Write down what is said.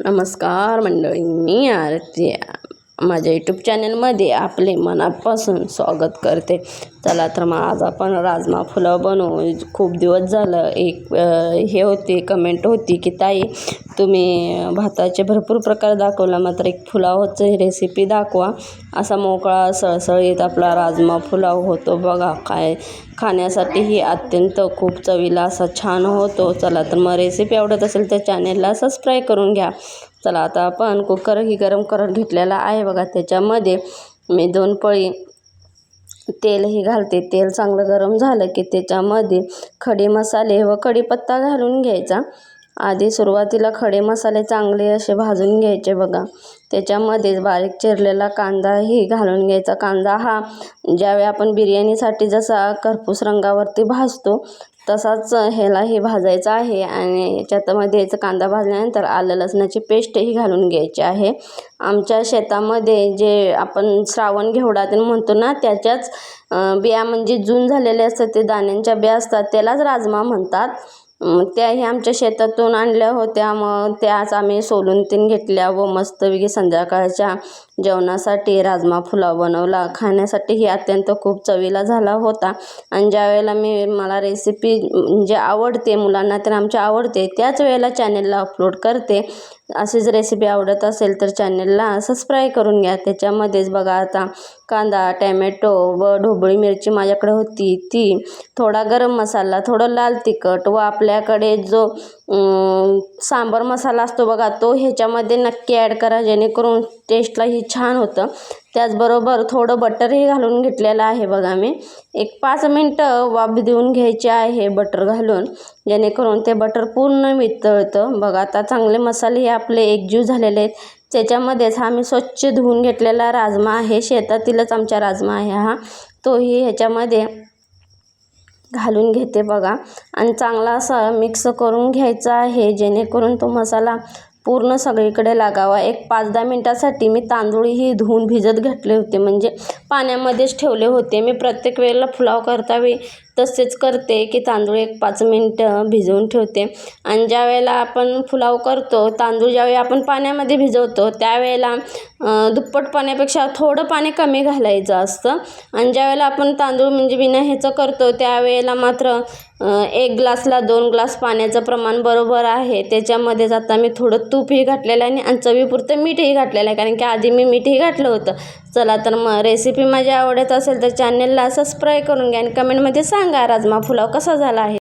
नमस्कार मंडळी मी आरती माझ्या यूट्यूब चॅनलमध्ये आपले मनापासून स्वागत करते. चला तर मग आज आपण राजमा पुलाव बनवू. खूप दिवस झालं एक हे होती कमेंट होती की ताई तुम्ही भाताचे भरपूर प्रकार दाखवला. मात्र एक पुलावची रेसिपी दाखवा. असा मोकळा सळसळीत आपला राजमा पुलाव होतो. बघा काय खाण्यासाठीही अत्यंत खूप चवीला असा छान होतो. चला तर मग रेसिपी आवडत असेल तर चॅनेलला सबस्क्राईब करून घ्या. चला आता आपण कुकर ही गरम करत घेतलेला आहे बघा. त्याच्यामध्ये मी दोन पळी तेलही घालते. तेल चांगलं गरम झालं की त्याच्यामध्ये खडे मसाले व कढीपत्ता घालून घ्यायचा. आधी सुरुवातीला खडे मसाले चांगले असे भाजून घ्यायचे बघा. त्याच्यामध्ये बारीक चिरलेला कांदाही घालून घ्यायचा. कांदा हा ज्यावेळी आपण बिर्याणीसाठी जसा करपूस रंगावरती भाजतो तसाच ह्यालाही भाजायचा आहे आणि याच्यातमध्येच कांदा भाजल्यानंतर आलं लसणाची पेस्टही घालून घ्यायची आहे. आमच्या शेतामध्ये जे आपण श्रावण घेवडा म्हणतो ना त्याच्याच बिया म्हणजे जून झालेले असतात ते दाण्यांच्या बिया असतात त्यालाच राजमा म्हणतात. त्याही आमच्या शेतातून आणल्या होत्या. मग त्याच आम्ही सोलून तीन घेतल्या व मस्तपैकी संध्याकाळच्या जेवणासाठी राजमा फुला बनवला. खाण्यासाठीही अत्यंत खूप चवीला झाला होता. आणि ज्या वेळेला मी मला रेसिपी जे म्हणजे आवडते मुलांना तर आमच्या आवडते त्याच वेळेला चॅनेलला अपलोड करते. अशीच रेसिपी आवडत असेल तर चॅनलला सबस्क्राईब करून घ्या. त्याच्यामध्येच बघा आता कांदा टॅमॅटो व ढोबळी मिरची माझ्याकडे होती. ती थोडा गरम मसाला थोडं लाल तिखट व आपल्याकडे जो सांबर मसाला असतो बघा तो ह्याच्यामध्ये नक्की ॲड करा जेणेकरून टेस्टलाही छान होतं. त्याचबरोबर थोडं बटरही घालून घेतलेलं आहे बघा मी. एक पाच मिनटं वाफ देऊन घ्यायचे आहे बटर घालून. जेणेकरून ते बटर पूर्ण वितळतं बघा आता चांगले मसाले हे आपले एकजीव झालेले आहेत. त्याच्यामध्येच हा मी स्वच्छ धुवून घेतलेला राजमा आहे. शेतातीलच आमचा राजमा आहे हा. तोही ह्याच्यामध्ये घालून घेते बघा. आणि चांगला असा मिक्स करून घ्यायचा आहे. जेणेकरून तो मसाला पूर्ण सगळीकडे लागावा. एक पाच दहा मिनटासाठी मी तांदूळही धुवून भिजत घातले होते. म्हणजे पाण्यामध्येच ठेवले होते. मी प्रत्येक वेळेला पुलाव करता वेळी तसेच करते की तांदूळ एक पाच मिनटं भिजवून ठेवते. आणि ज्या वेळेला आपण पुलाव करतो तांदूळ ज्यावेळी आपण पाण्यामध्ये भिजवतो त्यावेळेला दुप्पट पाण्यापेक्षा थोडं पाणी कमी घालायचं असतं. आणि ज्यावेळेला आपण तांदूळ म्हणजे बिना ह्याचं करतो त्यावेळेला मात्र एक ग्लासला दोन ग्लास पाण्याचं प्रमाण बरोबर आहे. त्याच्यामध्येच आता मी थोडं तूपही घातलेलं आहे आणि चवीपुरतं मीठही घातलेलं आहे. कारण की आधी मी मीठही घातलं होतं. चला तर मग रेसिपी माझी आवडत असेल तर चॅनेलला सबस्क्राईब करून घ्या आणि कमेंटमध्ये सांगा राजमा फुलाव कसा झाला आहे.